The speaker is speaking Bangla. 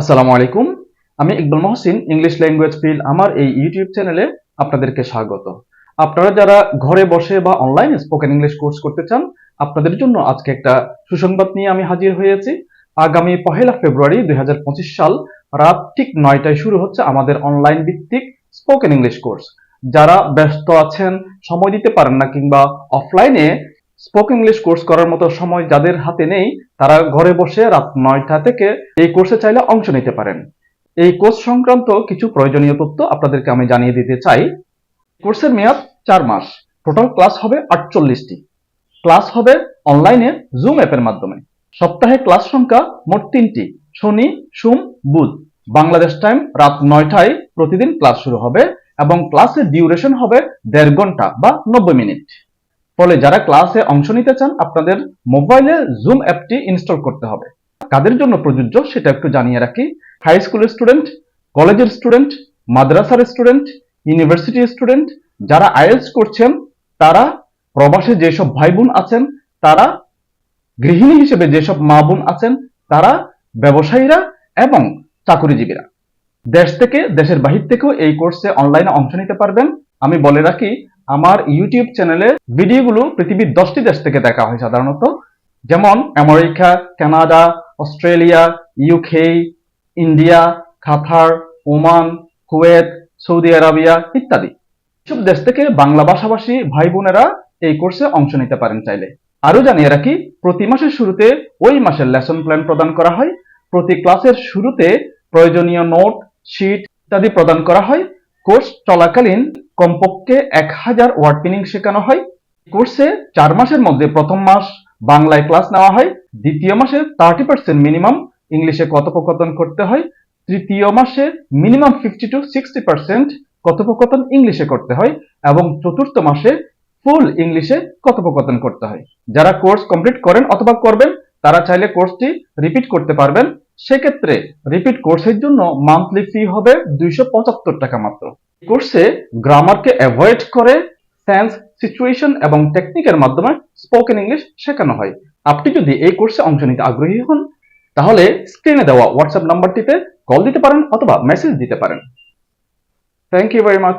আসসালামু আলাইকুম। আমি Iqbal Mohsin, English language feel, আমার এই ইউটিউব চ্যানেলে আপনাদেরকে স্বাগত। আপনারা যারা ঘরে বসে বা অনলাইনে স্পোকেন ইংলিশ কোর্স করতে চান, আপনাদের জন্য আজকে একটা সুসংবাদ নিয়ে আমি হাজির হয়েছি। আগামী পহেলা ফেব্রুয়ারি দুই হাজার পঁচিশ সাল, রাত ঠিক নয়টায় শুরু হচ্ছে আমাদের অনলাইন ভিত্তিক স্পোকেন ইংলিশ কোর্স যারা ব্যস্ত আছেন, সময় দিতে পারেন না কিংবা অফলাইনে স্পোকেন ইংলিশ কোর্স করার মতো সময় যাদের হাতে নেই, তারা ঘরে বসে রাত নয়টা থেকে এই কোর্সে চাইলে অংশ নিতে পারেন। এই কোর্স সংক্রান্ত কিছু প্রয়োজনীয় তথ্য আপনাদেরকে আমি জানিয়ে দিতে চাই। কোর্সের মেয়াদ চার মাস। টোটাল ক্লাস হবে আটচল্লিশটি। ক্লাস হবে অনলাইনে জুম অ্যাপের মাধ্যমে। সপ্তাহে ক্লাস সংখ্যা মোট তিনটি। শনি, সোম, বুধ। বাংলাদেশ টাইম রাত নয়টায় প্রতিদিন ক্লাস শুরু হবে এবং ক্লাসের ডিউরেশন হবে দেড় ঘণ্টা বা নব্বই মিনিট। ফলে যারা ক্লাসে অংশ নিতে চান, আপনাদের মোবাইলে জুম অ্যাপটি ইনস্টল করতে হবে। কাদের জন্য প্রযোজ্য সেটা একটু জানিয়ে রাখি। হাই স্কুলের স্টুডেন্ট কলেজের স্টুডেন্ট মাদ্রাসার স্টুডেন্ট ইউনিভার্সিটির স্টুডেন্ট যারা আইএলস করছেন, তারা প্রবাসে যেসব ভাই বোন আছেন, তারা গৃহিণী হিসেবে যেসব মা বোন আছেন, তারা ব্যবসায়ীরা এবং চাকুরিজীবীরা। দেশ থেকে, দেশের বাহির থেকেও এই কোর্সে অনলাইনে অংশ নিতে পারবেন। আমি বলে রাখি আমার ইউটিউব চ্যানেলে ভিডিওগুলো পৃথিবীর দশটি দেশ থেকে দেখা হয় সাধারণত। যেমন America, Canada, Australia UK India, Qatar, Oman, Kuwait, Saudi Arabia ইত্যাদি। সব দেশ থেকে বাংলা ভাষাভাষী ভাই বোনেরা এই কোর্সে অংশ নিতে পারেন চাইলে। আরও জানিয়ে রাখি, প্রতি মাসের শুরুতে ওই মাসের লেসন প্ল্যান প্রদান করা হয়। প্রতি ক্লাসের শুরুতে প্রয়োজনীয় নোট শিট ইত্যাদি প্রদান করা হয়। কোর্স চলাকালীন কমপক্ষে এক হাজার ওয়ার্ড মিনিং শেখানো হয়। কোর্সে চার মাসের মধ্যে প্রথম মাস বাংলায় ক্লাস নেওয়া হয়। দ্বিতীয় মাসে থার্টি পার্সেন্ট মিনিমাম ইংলিশে কথোপকথন করতে হয়। তৃতীয় মাসে minimum fifty two sixty percent কথোপকথন ইংলিশে করতে হয় এবং চতুর্থ মাসে ফুল ইংলিশে কথোপকথন করতে হয়। যারা কোর্স কমপ্লিট করেন অথবা করবেন, তারা চাইলে কোর্সটি রিপিট করতে পারবেন। সেক্ষেত্রে রিপিট কোর্সের জন্য মান্থলি ফি হবে দুইশো পঁচাত্তর টাকা মাত্র। কোর্সে গ্রামারকে অ্যাভয়েড করে সেন্স সিচুয়েশন এবং টেকনিকের মাধ্যমে স্পোকেন ইংলিশ শেখানো হয়। আপনি যদি এই কোর্সে অংশ নিতে আগ্রহী হন, তাহলে স্ক্রিনে দেওয়া হোয়াটসঅ্যাপ নাম্বারটিতে কল দিতে পারেন অথবা মেসেজ দিতে পারেন। Thank you very much